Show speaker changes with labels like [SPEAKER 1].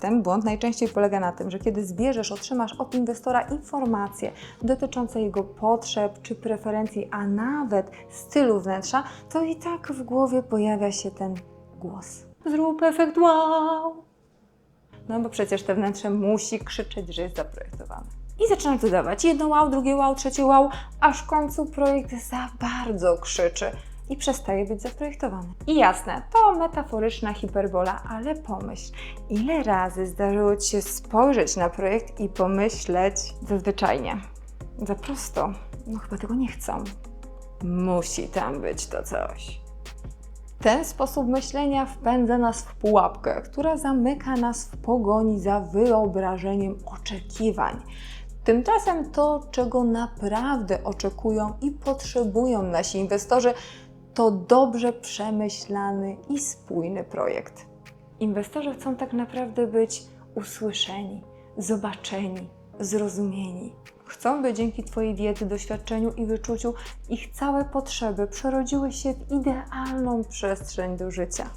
[SPEAKER 1] Ten błąd najczęściej polega na tym, że kiedy zbierzesz, otrzymasz od inwestora informacje dotyczące jego potrzeb czy preferencji, a nawet stylu wnętrza, to i tak w głowie pojawia się ten głos. Zrób efekt wow! No bo przecież te wnętrze musi krzyczeć, że jest zaprojektowane. I zaczynam dodawać jedno wow, drugie wow, trzecie wow, aż w końcu projekt za bardzo krzyczy i przestaje być zaprojektowany. I jasne, to metaforyczna hiperbola, ale pomyśl, ile razy zdarzyło Ci się spojrzeć na projekt i pomyśleć zazwyczajnie, za prosto, no chyba tego nie chcą. Musi tam być to coś. Ten sposób myślenia wpędza nas w pułapkę, która zamyka nas w pogoni za wyobrażeniem oczekiwań. Tymczasem to, czego naprawdę oczekują i potrzebują nasi inwestorzy, to dobrze przemyślany i spójny projekt. Inwestorzy chcą tak naprawdę być usłyszeni, zobaczeni, zrozumieni. Chcą, by dzięki Twojej wiedzy, doświadczeniu i wyczuciu ich całe potrzeby przerodziły się w idealną przestrzeń do życia.